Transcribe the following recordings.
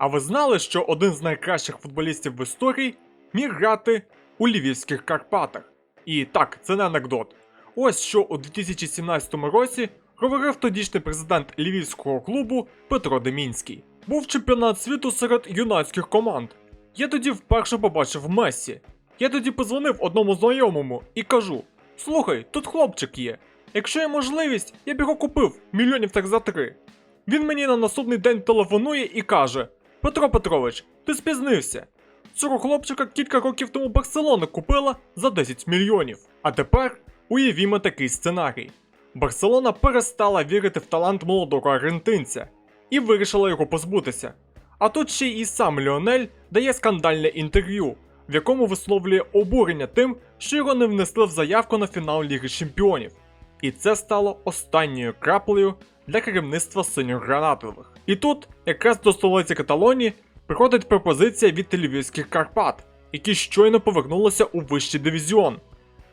А ви знали, що один з найкращих футболістів в історії міг грати у Львівських Карпатах? І так, це не анекдот. Ось що у 2017 році говорив тодішній президент львівського клубу Петро Демінський. Був чемпіонат світу серед юнацьких команд. Я тоді вперше побачив Мессі. Я тоді позвонив одному знайомому і кажу: слухай, тут хлопчик є. Якщо є можливість, я б його купив мільйонів так за три. Він мені на наступний день телефонує і каже: Петро Петрович, ти спізнився. Цього хлопчика кілька років тому Барселона купила за 10 мільйонів. А тепер уявімо такий сценарій: Барселона перестала вірити в талант молодого аргентинця і вирішила його позбутися. А тут ще і сам Ліонель дає скандальне інтерв'ю, в якому висловлює обурення тим, що його не внесли в заявку на фінал Ліги Чемпіонів. І це стало останньою краплею для керівництва синьо-гранатових. І тут, якраз до столиці Каталонії, приходить пропозиція від львівських Карпат, які щойно повернулися у вищий дивізіон.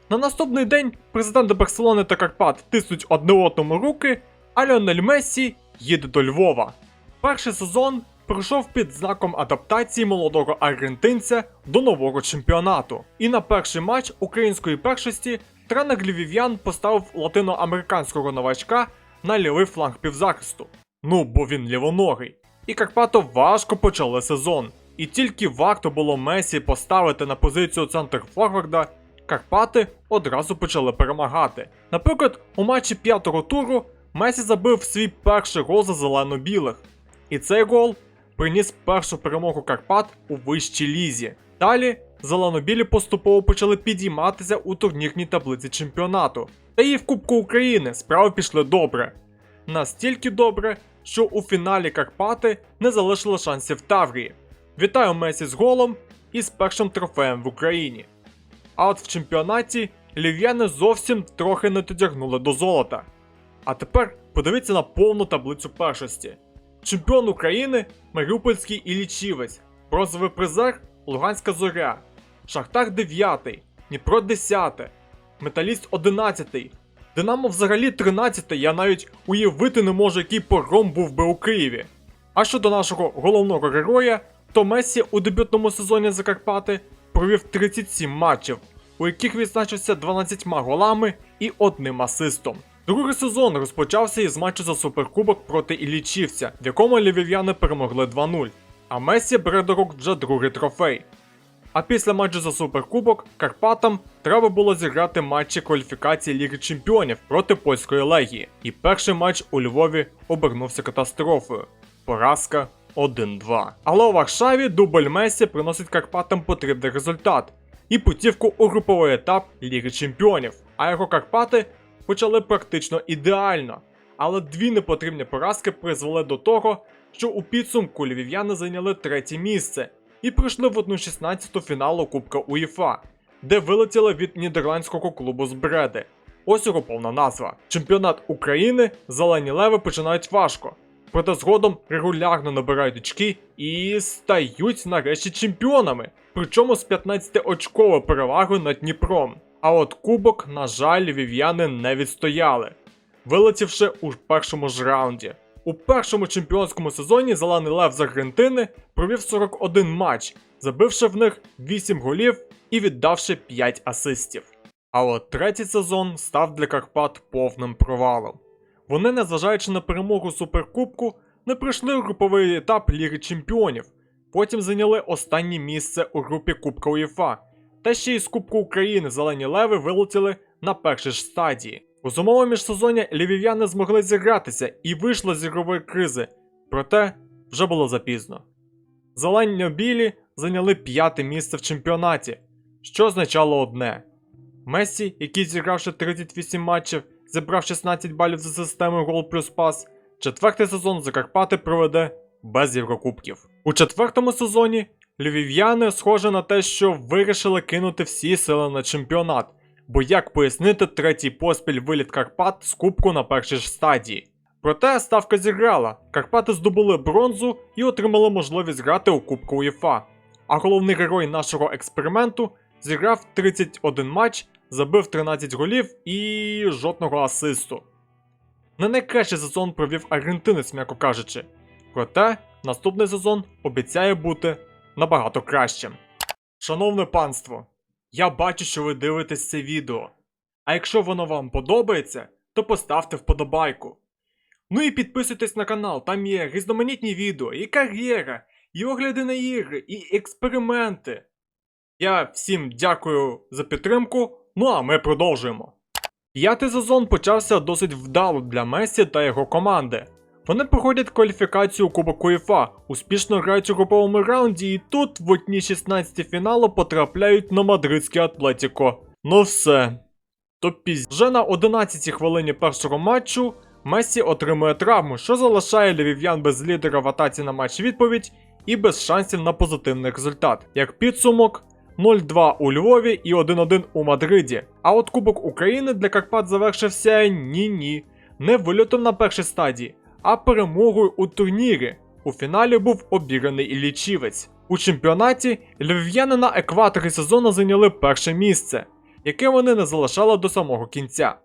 На наступний день президенти Барселони та Карпат тиснуть одне одному руки, а Ліонель Мессі їде до Львова. Перший сезон пройшов під знаком адаптації молодого аргентинця до нового чемпіонату. І на перший матч української першості тренер львів'ян поставив латиноамериканського новачка на лівий фланг півзахисту. Ну, бо він лівоногий. І Карпато важко почали сезон. І тільки варто було Месі поставити на позицію центр Форварда, Карпати одразу почали перемагати. Наприклад, у матчі п'ятого туру Месі забив свій перший гол за зелено-білих. І цей гол приніс першу перемогу Карпат у вищій лізі. Далі зелено-білі поступово почали підійматися у турнірній таблиці чемпіонату. Та і в Кубку України справи пішли добре. Настільки добре, що у фіналі Карпати не залишили шансів Таврії. Вітаю Месі з голом і з першим трофеєм в Україні. А от в чемпіонаті львів'яни зовсім трохи не додягнули до золота. А тепер подивіться на повну таблицю першості. Чемпіон України Маріупольський Іллічівець, бронзовий призер Луганська Зоря, Шахтар 9, Дніпро 10, Металіст 11, Динамо взагалі 13, я навіть уявити не можу, який погром був би у Києві. А щодо нашого головного героя, то Месі у дебютному сезоні Закарпати провів 37 матчів, у яких відзначився 12 голами і одним асистом. Другий сезон розпочався із матчу за суперкубок проти Іллічівця, в якому львів'яни перемогли 2-0. А Месі бере до рук вже другий трофей. А після матчу за суперкубок Карпатам треба було зіграти матчі кваліфікації Ліги Чемпіонів проти польської легії. І перший матч у Львові обернувся катастрофою. Поразка 1-2. Але у Варшаві дубль Месі приносить Карпатам потрібний результат і путівку у груповий етап Ліги Чемпіонів. А його Карпати почали практично ідеально. Але дві непотрібні поразки призвели до того, що у підсумку львів'яни зайняли третє місце і прийшли в 1-16 фіналу Кубка УЄФА, де вилетіли від нідерландського клубу з Бреди. Ось його повна назва. Чемпіонат України зелені леви починають важко, проте згодом регулярно набирають очки і стають нарешті чемпіонами, причому з 15-очковою перевагою над Дніпром. А от кубок, на жаль, львів'яни не відстояли, вилетівши у першому ж раунді. У першому чемпіонському сезоні Зелений Лев з Аргентини провів 41 матч, забивши в них 8 голів і віддавши 5 асистів. А от третій сезон став для Карпат повним провалом. Вони, незважаючи на перемогу Суперкубку, не пройшли у груповий етап Ліги Чемпіонів, потім зайняли останнє місце у групі Кубка УЄФА, та ще й з Кубку України Зелені Леви вилетіли на першій ж стадії. У зимовому міжсезонні львів'яни змогли зігратися і вийшли з ігрової кризи, проте вже було запізно. Зелені-білі зайняли п'яте місце в чемпіонаті, що означало одне: Мессі, який зігравши 38 матчів, зібрав 16 балів за системою гол плюс пас, четвертий сезон Закарпати проведе без Єврокубків. У четвертому сезоні львів'яни схоже на те, що вирішили кинути всі сили на чемпіонат. Бо як пояснити третій поспіль виліт Карпат з кубку на першій ж стадії? Проте ставка зіграла. Карпати здобули бронзу і отримали можливість грати у Кубку УЄФА. А головний герой нашого експерименту зіграв 31 матч, забив 13 голів і жодного асисту. Не найкращий сезон провів аргентинець, м'яко кажучи. Проте наступний сезон обіцяє бути набагато кращим. Шановне панство, я бачу, що ви дивитесь це відео. А якщо воно вам подобається, то поставте вподобайку. Ну і підписуйтесь на канал, там є різноманітні відео, і кар'єра, і огляди на ігри, і експерименти. Я всім дякую за підтримку, ну а ми продовжуємо. П'ятий сезон почався досить вдало для Месі та його команди. Вони проходять кваліфікацію Кубок УЄФА, успішно грають у груповому раунді, і тут в одній 16 фіналу потрапляють на мадридське Атлетіко. Ну все. То пізь. Вже на 11 хвилині першого матчу Месі отримує травму, що залишає львів'ян без лідера в атаці на матч відповідь і без шансів на позитивний результат. Як підсумок, 0-2 у Львові і 1-1 у Мадриді. А от Кубок України для Карпат завершився ні-ні. Не вильотом на першій стадії, а перемогою у турнірі. У фіналі був обіраний Іллічівець. У чемпіонаті львів'яни на екваторі сезону зайняли перше місце, яке вони не залишали до самого кінця.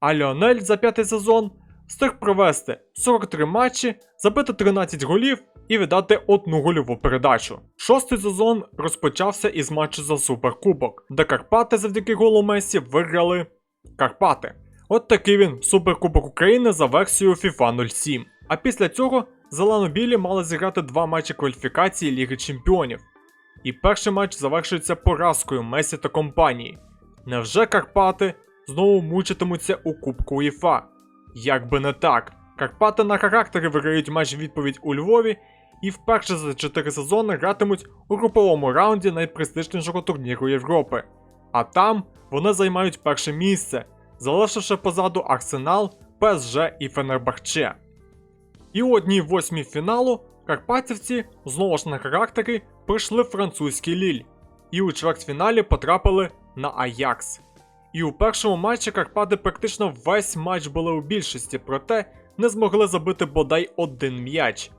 А Ліонель за п'ятий сезон встиг провести 43 матчі, забити 13 голів і віддати одну гольову передачу. Шостий сезон розпочався із матчу за Суперкубок, де Карпати завдяки голу Месі виграли Карпати. От такий він Суперкубок України за версією FIFA 07. А після цього зелено-білі мали зіграти два матчі кваліфікації Ліги Чемпіонів. І перший матч завершується поразкою Месі та компанії. Невже Карпати знову мучитимуться у Кубку УЄФА? Як би не так, Карпати на характері виграють матч відповідь у Львові і вперше за 4 сезони гратимуть у груповому раунді найпрестижнішого турніру Європи. А там вони займають перше місце, залишивши позаду Арсенал, ПСЖ і Фенербахче. І у одній восьмій фіналу карпатівці знову ж на характері пройшли французький ліль, і у чвертьфіналі потрапили на Аякс. І у першому матчі Карпати практично весь матч були у більшості, проте не змогли забити бодай один м'яч.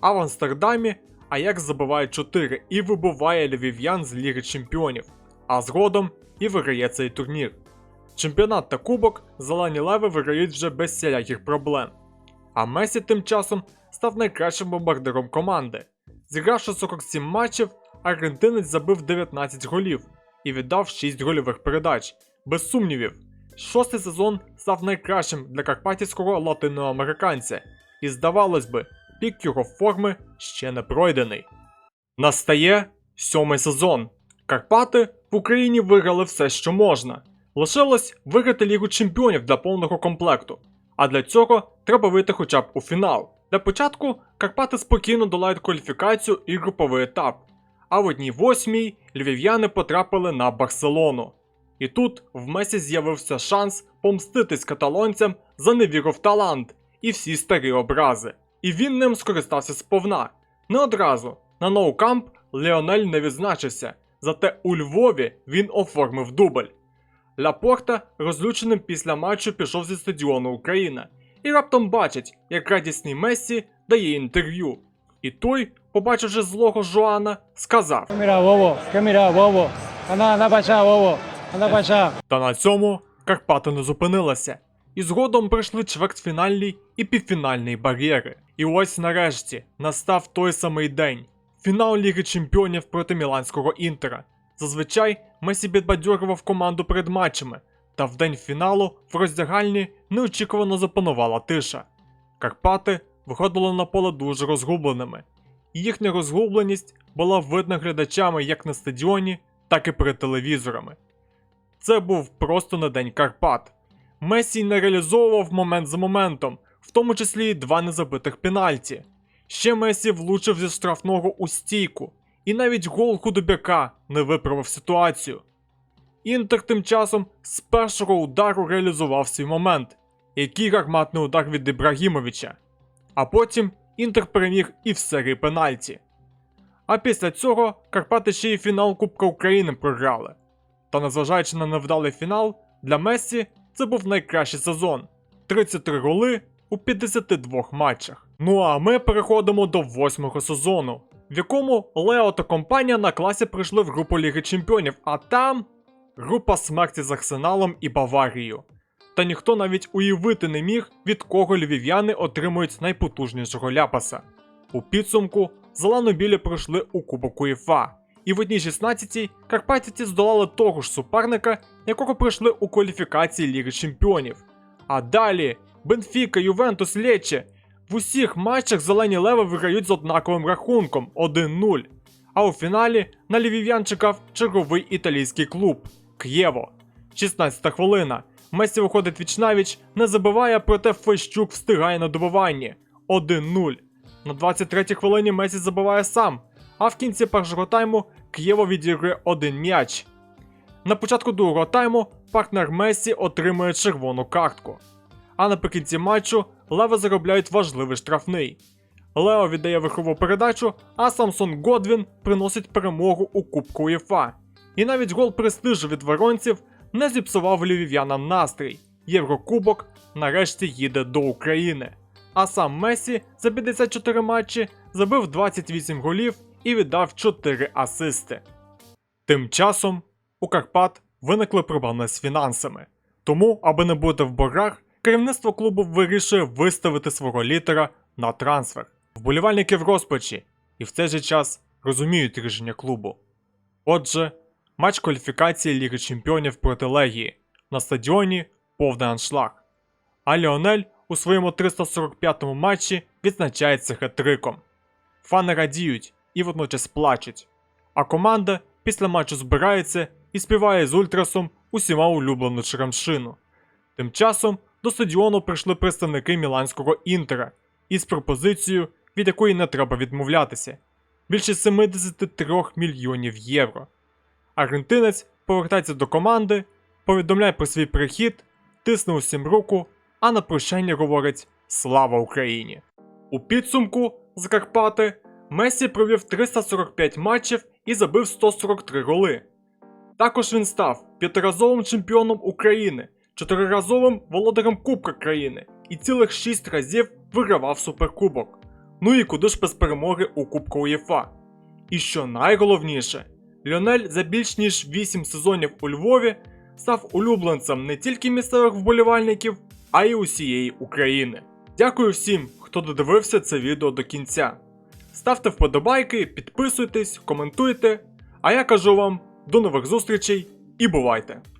А в Амстердамі Аякс забиває 4 і вибиває львів'ян з Ліги Чемпіонів, а згодом і виграє цей турнір. Чемпіонат та кубок зелені леви виграють вже без всіляких проблем. А Месі тим часом став найкращим бомбардиром команди. Зігравши 47 матчів, аргентинець забив 19 голів і віддав 6 гольових передач. Без сумнівів, шостий сезон став найкращим для карпатівського латиноамериканця, і здавалось би, пік його форми ще не пройдений. Настає сьомий сезон. Карпати в Україні виграли все, що можна. Лишилось виграти Лігу Чемпіонів для повного комплекту. А для цього треба вийти хоча б у фінал. Для початку Карпати спокійно долають кваліфікацію і груповий етап. А в одній восьмій львів'яни потрапили на Барселону. І тут в Месі з'явився шанс помститись каталонцям за невіру в талант і всі старі образи. І він ним скористався сповна. Не одразу. На ноукамп Леонель не відзначився, зате у Львові він оформив дубль. Лапорта розлюченим після матчу пішов зі стадіону Україна і раптом бачить, як радісний Мессі дає інтерв'ю. І той, побачивши злого Жоана, сказав: ¿Qué mira, bobo? ¿Qué mira, bobo? Anda, anda para allá, bobo. Anda para allá. Та на цьому Карпати не зупинилися. І згодом прийшли чвертьфінальний і півфінальний бар'єри. І ось нарешті настав той самий день. Фінал Ліги Чемпіонів проти Міланського Інтера. Зазвичай Месі підбадьорював команду перед матчами, та в день фіналу в роздягальні неочікувано запанувала тиша. Карпати виходили на поле дуже розгубленими, і їхня розгубленість була видна глядачами як на стадіоні, так і перед телевізорами. Це був просто не день Карпат. Месі не реалізовував момент за моментом, в тому числі й два незабитих пенальті. Ще Месі влучив зі штрафного у стійку, і навіть гол худобяка не виправив ситуацію. Інтер тим часом з першого удару реалізував свій момент, який гарматний удар від Ібрагімовича. А потім Інтер переміг і в серії пенальті. А після цього Карпати ще й фінал Кубка України програли. Та незважаючи на невдалий фінал, для Мессі це був найкращий сезон 33 голи у 52 матчах. Ну а ми переходимо до восьмого сезону, в якому Лео та компанія на класі прийшли в групу Ліги Чемпіонів, а там група смерті з Арсеналом і Баварією. Та ніхто навіть уявити не міг, від кого львів'яни отримують найпотужнішого ляпаса. У підсумку зелено-білі пройшли у Кубок УЄФА, і в одній 16 карпатівці здолали того ж суперника, якого пройшли у кваліфікації Ліги Чемпіонів. А далі Бенфіка, Ювентус, Лече. В усіх матчах зелені леви виграють з однаковим рахунком 1-0. А у фіналі на львів'ян чекав черговий італійський клуб К'єво. 16 хвилина. Месі виходить вічнавіч, не забиває, проте Фещук встигає на добиванні 1-0. На 23-й хвилині Месі забиває сам, а в кінці першого тайму К'єво відігрує один м'яч. На початку другого тайму партнер Месі отримує червону картку. А наприкінці матчу Леви заробляють важливий штрафний. Лео віддає верхову передачу, а Самсон Годвін приносить перемогу у Кубку УЄФА. І навіть гол престижу від воронців не зіпсував львів'янам настрій. Єврокубок нарешті їде до України. А сам Месі за 54 матчі забив 28 голів і віддав 4 асисти. Тим часом у Карпат виникли проблеми з фінансами. Тому, аби не бути в боргах, керівництво клубу вирішує виставити свого літера на трансфер. Вболівальники в розпачі і в цей же час розуміють рішення клубу. Отже, матч кваліфікації Ліги Чемпіонів проти Легії на стадіоні повний аншлаг. А Ліонель у своєму 345-му матчі відзначається хет-триком. Фани радіють і водночас плачуть. А команда після матчу збирається і співає з ультрасом усіма улюблену черемшину. Тим часом до стадіону прийшли представники міланського інтера із пропозицією, від якої не треба відмовлятися більше 73 мільйонів євро. Аргентинець повертається до команди, повідомляє про свій прихід, тисне усім руку, а на прощання говорить Слава Україні! У підсумку Закарпати Месі провів 345 матчів і забив 143 голи. Також він став п'ятиразовим чемпіоном України, чотириразовим володарем Кубка країни і цілих 6 разів вигравав суперкубок. Ну і куди ж без перемоги у Кубку УЄФА. І що найголовніше, Ліонель за більш ніж 8 сезонів у Львові став улюбленцем не тільки місцевих вболівальників, а й усієї України. Дякую всім, хто додивився це відео до кінця. Ставте вподобайки, підписуйтесь, коментуйте. А я кажу вам до нових зустрічей і бувайте!